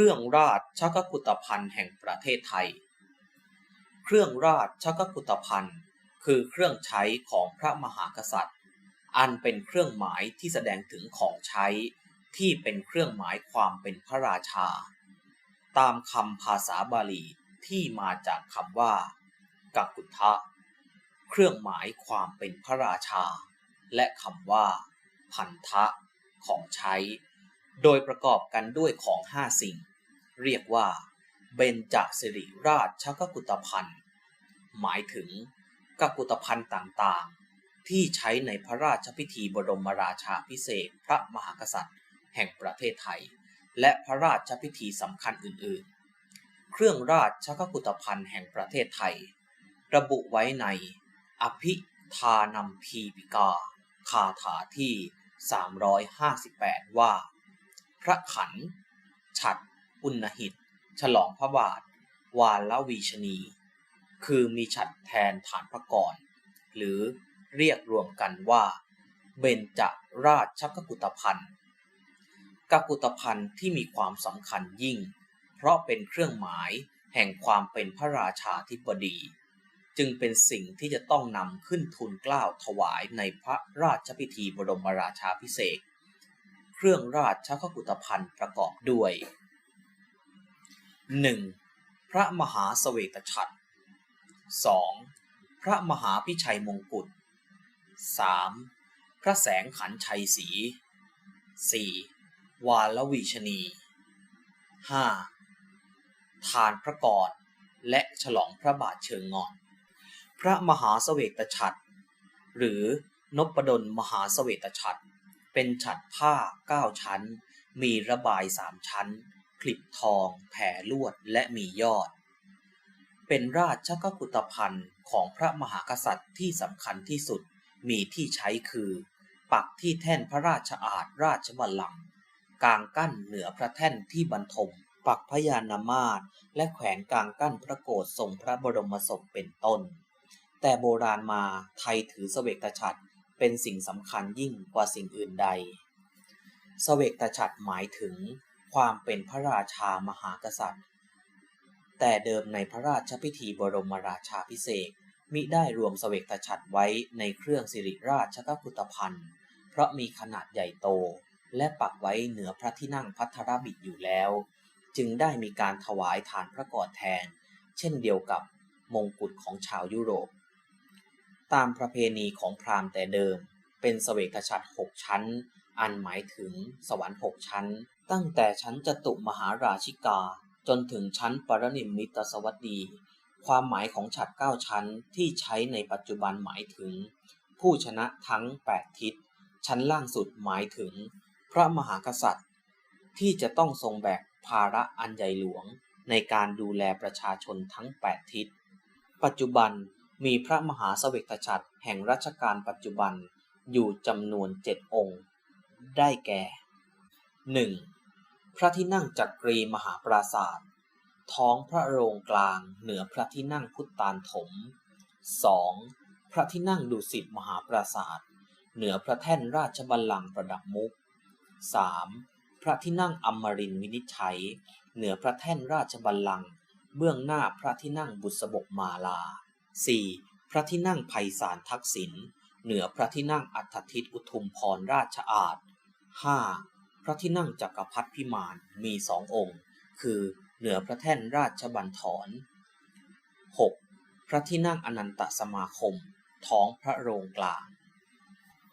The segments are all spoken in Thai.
รื่องราชชักกุตภัณฑ์แห่งประเทศไทย เครื่องราชชักกุตภัณฑ์ คือเครื่องใช้ของพระมหากษัตริย์ อันเป็นเครื่องหมายที่แสดงถึงของใช้ที่เป็นเครื่องหมายความเป็นพระราชา ตามคำภาษาบาลีที่มาจากคำว่ากักุทะ เครื่องหมายความเป็นพระราชา และคำว่า พันธะ ของใช้ โดยประกอบกันด้วยของห้าสิ่ง เรียกว่าเบญจสิริราชกกุตภัณฑ์หมายถึงกกุตภัณฑ์ต่างๆ ที่ใช้ในพระราชพิธีบรมราชาพิเศษพระมหากษัตริย์ แห่งประเทศไทย และพระราชพิธีสำคัญอื่นๆ เครื่องราชกกุตภัณฑ์แห่งประเทศไทย ระบุไว้ในอภิธานัมพีปิกา คาถาที่ 358 ว่า พระขันฉัด อุณหิต ฉลองพระบาท วาลวีชนี คือมีฉัดแทนฐานพระกร หรือเรียกรวมกันว่า เบญจราชกกุตภัณฑ์กกุตภัณฑ์ที่มีความสำคัญยิ่ง เพราะเป็นเครื่องหมายแห่งความเป็นพระราชาธิบดี จึงเป็นสิ่งที่จะต้องนำขึ้นทูลกล้าวถวายในพระราชพิธีบรมราชาพิเศษ เครื่องราชกกุตภัณฑ์ประกอบด้วย 1. พระมหาสเวตฉัตร 2. พระมหาพิชัยมงกุฎ 3. พระแสงขันชัยศรี 4. วาลวีชนี 5. ทานพระกรและฉลองพระบาทเชิงงอน พระมหาสเวตฉัตร หรือนพดลมหาสเวตฉัตร เป็นฉัตรผ้าเก้าชั้น มีระบายสามชั้น คลิปทอง แผ่ลวดและมียอด เป็นราชกกุตภัณฑ์ของพระมหากษัตริย์ที่สำคัญที่สุดมีที่ใช้คือ ปักที่แท่นพระราชอาณราชบัลลังก์กลางกั้นเหนือพระแท่นที่บรรทม ปักพยานามาศและแขวนกลางกั้นพระโกศทรงพระบรมศพเป็นต้น แต่โบราณมาไทยถือสเวกตฉัตรเป็นสิ่งสำคัญยิ่งกว่าสิ่งอื่นใดสเวกตฉัตรหมายถึง ความเป็นพระราชามหากษัตริย์ แต่เดิมในพระราชพิธีบรมราชาพิเศษมิได้รวมสเวกตฉัตรไว้ในเครื่องสิริราชกกุตภัณฑ์เพราะมีขนาดใหญ่โต และปักไว้เหนือพระที่นั่งพัทรบิดอยู่แล้ว จึงได้มีการถวายฐานพระกอดแทน เช่นเดียวกับมงกุฎของชาวยุโรป ตามประเพณีของพราหมณ์แต่เดิม เป็นสเวกฉัตรหกชั้น อันหมายถึงสวรรค์หกชั้น ตั้งแต่ชั้นจตุมหาราชิกาจนถึงชั้นปรนิมมิตสวัสดี ความหมายของฉัตรเก้าชั้นที่ใช้ในปัจจุบันหมายถึง ผู้ชนะทั้งแปดทิศ ชั้นล่างสุดหมายถึง พระมหากษัตริย์ ที่จะต้องทรงแบกภาระอันใหญ่หลวงในการดูแลประชาชนทั้งแปดทิศ ปัจจุบันมีพระมหาสเวกฉัตรแห่งรัชกาลปัจจุบันอยู่จำนวนเจ็ดองค์ ได้แก่ 1. พระที่นั่งจักรีมหาปราศาสตร์ท้องพระโรงกลางเหนือพระที่นั่งพุทธานถม 2. พระที่นั่งดุสิตมหาปราศาสตร์เหนือพระแท่นราชบัลลังก์ประดับมุก 3. พระที่นั่งอมรินวินิจฉัย เหนือพระแท่นราชบัลลังก์เบื้องหน้าพระที่นั่งบุษบกมาลา 4. พระที่นั่งไพศาลทักษิณเหนือพระที่นั่งอัฏฐทิตอุทุมพรราชอาณ 5. พระที่นั่งจักรพรรดิพิมานมีสององค์ คือเหนือพระแท่นราชบันทร 6. พระที่นั่งอนันตสมาคม ท้องพระโรงกลาง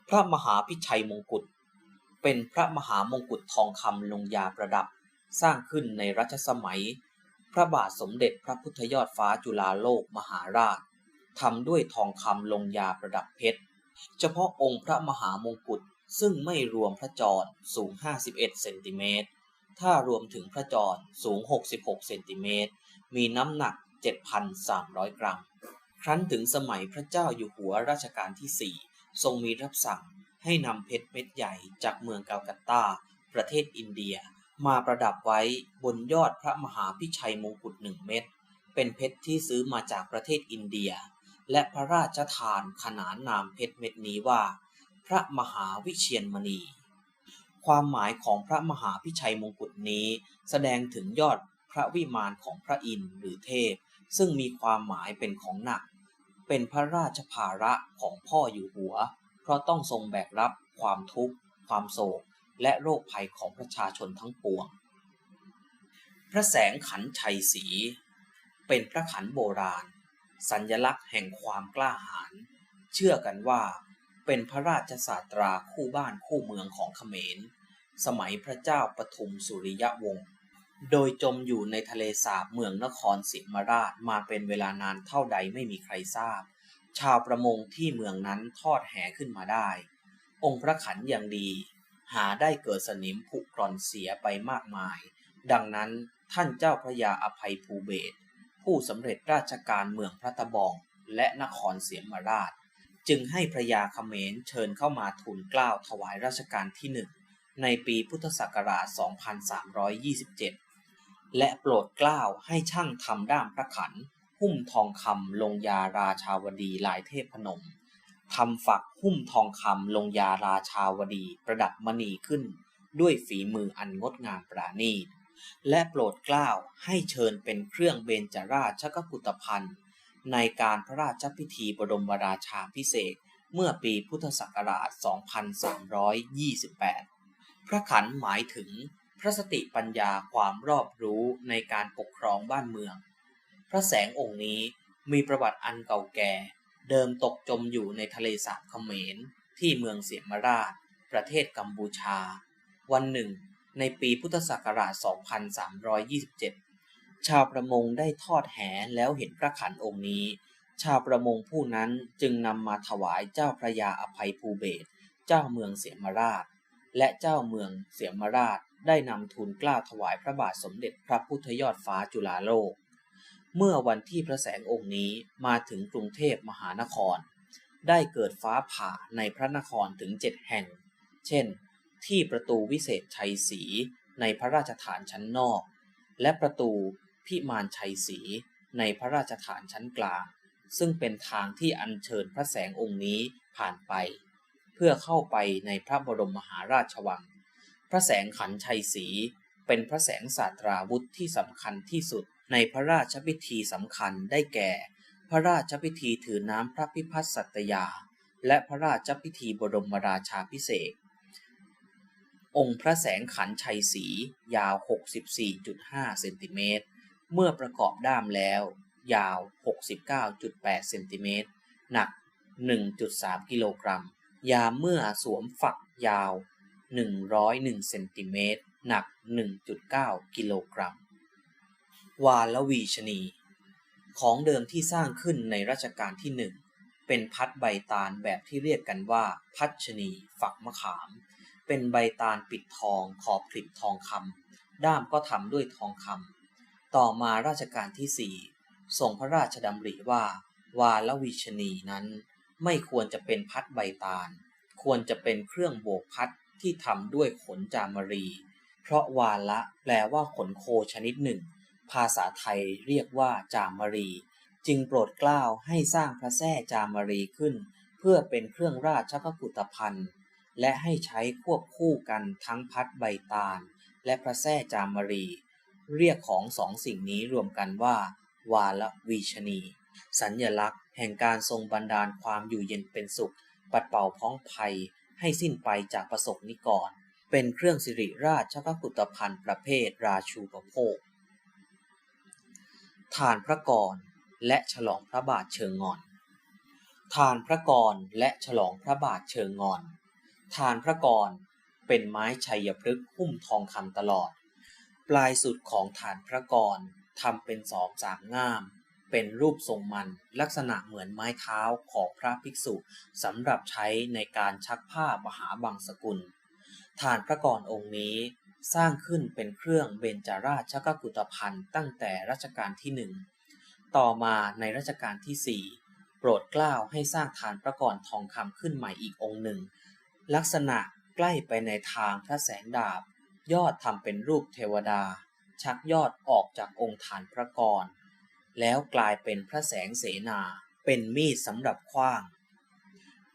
พระมหาพิชัยมงกุฎเป็นพระมหามงกุฎทองคำลงยาประดับ สร้างขึ้นในรัชสมัย พระบาทสมเด็จพระพุทธยอดฟ้าจุฬาโลกมหาราชทำด้วยทองคำลงยาประดับเพชร เฉพาะองค์พระมหามงกุฎ ซึ่งไม่รวมพระจรสูง 51 เซนติเมตร ถ้ารวมถึงพระจรสูง 66 เซนติเมตร มีน้ำหนัก 7,300 กรัม ครั้นถึงสมัยพระเจ้าอยู่หัวรัชกาลที่ 4 ทรงมีรับสั่งให้นำเพชรเม็ดใหญ่จากเมืองกาลกัตตา ประเทศอินเดีย มาประดับไว้บนยอดพระมหาพิชัยมงกุฎหนึ่งเม็ด เป็นเพชรที่ซื้อมาจากประเทศอินเดีย และพระราชทานขนานนามเพชรเม็ดนี้ว่า พระมหาวิเชียรมณี ความหมายของพระมหาพิชัยมงกุฎนี้ แสดงถึงยอดพระวิมานของพระอินทร์หรือเทพ ซึ่งมีความหมายเป็นของหนัก เป็นพระราชภาระของพ่ออยู่หัว เพราะต้องทรงแบกรับความทุกข์ ความโศก และโรคภัยของประชาชนทั้งปวง พระแสงขันชัยศรีเป็นพระขันโบราณ สัญลักษณ์แห่งความกล้าหาญเชื่อกันว่า เป็นพระราชศาสตราคู่บ้านคู่เมืองของเขมร สมัยพระเจ้าปทุมสุริยวงศ์ โดยจมอยู่ในทะเลสาบเมืองนครศรีธรรมราชมาเป็นเวลานานเท่าใดไม่มีใครทราบ ชาวประมงที่เมืองนั้นทอดแหขึ้นมาได้ องค์พระขันอย่างดี หาได้เกิดสนิมผุกร่อนเสียไปมากมาย ดังนั้นท่านเจ้าพระยาอภัยภูเบศผู้สำเร็จราชการเมืองพระตะบองและนครเสียมราช จึงให้พระยาเขมรเชิญเข้ามาทูลเกล้าถวายราชการที่หนึ่งในปีพุทธศักราช 2327 และโปรดเกล้าให้ช่างทำด้ามพระขัน หุ้มทองคำลงยาราชาวดีลายเทพพนมทำฝักหุ้มทองคำลงยาราชาวดีประดับมณีขึ้น ด้วยฝีมืออันงดงามปราณีตและโปรดเกล้าให้เชิญเป็นเครื่องเบญจราชกุตภัณฑ์ ในการพระราชพิธีบรมราชาพิเศษเมื่อปีพุทธศักราช 2328 พระขันหมายถึงพระสติปัญญาความรอบรู้ในการปกครองบ้านเมือง พระแสงองค์นี้มีประวัติอันเก่าแก่ เดิมตกจมอยู่ในทะเลสาบเขมร ที่เมืองเสียมราช ประเทศกัมพูชา วันหนึ่ง ในปีพุทธศักราช 2327 ชาวประมงได้ทอดแหแล้วเห็นพระขันองค์นี้ ชาวประมงผู้นั้นจึงนำมาถวายเจ้าพระยาอภัยภูเบศเจ้าเมืองเสียมราช และเจ้าเมืองเสียมราชได้นำทูลกล้าถวายพระบาทสมเด็จพระพุทธยอดฟ้าจุฬาโลก เมื่อวันที่พระแสงองค์นี้มาถึงกรุงเทพมหานคร ได้เกิดฟ้าผ่าในพระนครถึงเจ็ดแห่ง เช่น ที่ประตูวิเศษชัยศรีในพระราชฐานชั้นนอก และประตู พิมานชัยศรีในพระราชฐานชั้นกลาง ซึ่งเป็นทางที่อัญเชิญพระแสงองค์นี้ผ่านไป เพื่อเข้าไปในพระบรมมหาราชวัง พระแสงขันชัยศรีเป็นพระแสงศาสตราวุธที่สำคัญที่สุดในพระราชพิธีสำคัญได้แก่ พระราชพิธีถือน้ำพระพิพัฒน์สัตยา และพระราชพิธีบรมราชาพิเศษองค์พระแสงขันชัยศรียาว 64.5 เซนติเมตร เมื่อประกอบด้ามแล้ว ยาว 69.8 เซนติเมตร หนัก 1.3 กิโลกรัม ยามเมื่อสวมฝักยาว 101 เซนติเมตร หนัก 1.9 กิโลกรัม วาลวีชนี ของเดิมที่สร้างขึ้นในรัชกาลที่หนึ่ง เป็นพัดใบตาลแบบที่เรียกกันว่า พัดชนี ฝักมะขาม เป็นใบตาลปิดทองขอบคลิปทองคำ ด้ามก็ทำด้วยทองคำ ต่อมาราชการที่สี่ทรงพระราชดำริว่า วาลวิชนีนั้นไม่ควรจะเป็นพัดใบตาล ควรจะเป็นเครื่องโบกพัดที่ทำด้วยขนจามรี เพราะวาละแปลว่าขนโคชนิดหนึ่ง ภาษาไทยเรียกว่าจามรี จึงโปรดกล้าวให้สร้างพระแท่จามรีขึ้น เพื่อเป็นเครื่องราชกุฏภัณฑ์และให้ใช้ควบคู่กันทั้งพัดใบตาล และพระแท่จามรี เรียกของสองสิ่งนี้รวมกันว่า วาลวีชนี สัญญลักษณ์ แห่งการทรงบันดาลความอยู่เย็นเป็นสุข ปัดเป่าพ้องภัย ให้สิ้นไปจากประสบนิกร เป็นเครื่องสิริราชพกุฏภัณฑ์ประเภทราชูปโภคฐานพระกรและฉลองพระบาทเชิงงอนฐานพระกรและฉลองพระบาทเชิงงอนฐานพระกรเป็นไม้ชัยพฤกษ์หุ้มทองคำตลอด ปลายสุดของฐานพระกรทำเป็นสองสามง่าม เป็นรูปทรงมันลักษณะเหมือนไม้เท้าของพระภิกษุสำหรับใช้ในการชักผ้ามหาบังสกุล ฐานพระกรองค์นี้สร้างขึ้นเป็นเครื่องเบญจราชกกุฏภัณฑ์ตั้งแต่รัชกาลที่หนึ่งต่อมาในรัชกาลที่สี่โปรดเกล้าให้สร้างฐานพระกรทองคำขึ้นใหม่อีกองค์หนึ่ง ลักษณะใกล้ไปในทางพระแสงดาบ ยอดทำเป็นรูปเทวดา ชักยอดออกจากองค์ฐานพระกร แล้วกลายเป็นพระแสงเสนา เป็นมีดสำหรับขว้าง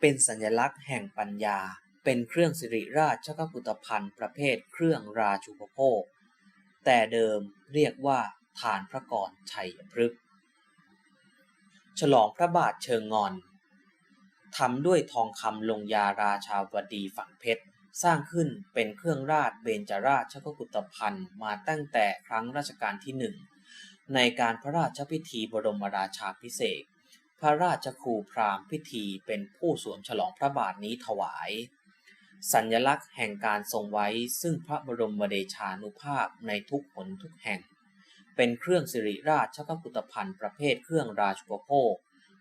เป็นสัญลักษณ์แห่งปัญญา เป็นเครื่องสิริราชกุฏภัณฑ์ประเภทเครื่องราชูปโภค แต่เดิมเรียกว่าฐานพระกรชัยพฤกษ์ฉลองพระบาทเชิงงอนทำด้วยทองคำลงยาราชาวดีฝังเพชร สร้างขึ้นเป็นเครื่องราชเบญจราชกุฏภัณฑ์มาตั้งแต่ครั้งรัชกาลที่หนึ่งในการพระราชพิธีบรมราชาพิเศษพระราชครูพราหมณ์พิธีเป็นผู้สวมฉลองพระบาทนี้ถวาย สัญลักษณ์แห่งการทรงไว้ซึ่งพระบรมเดชานุภาพในทุกหนทุกแห่ง เป็นเครื่องสิริราชกุฏภัณฑ์ประเภทเครื่องราชอุปโภค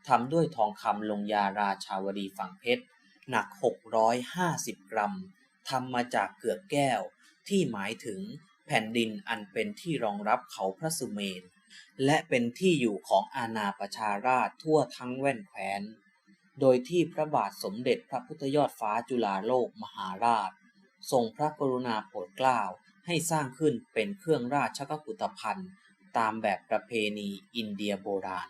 ทำด้วยทองคำลงยาราชาวดีฝั่งเพชรหนัก 650 กรัม ทำมาจากเกลือกแก้ว ที่หมายถึงแผ่นดินอันเป็นที่รองรับเขาพระสุเมน และเป็นที่อยู่ของอาณาประชาราชทั่วทั้งแว่นแคว้น โดยที่พระบาทสมเด็จพระพุทธยอดฟ้าจุฬาโลกมหาราช ทรงพระกรุณาโปรดเกล้าให้สร้างขึ้นเป็นเครื่องราชกุฏภัณฑ์ตามแบบประเพณีอินเดียโบราณ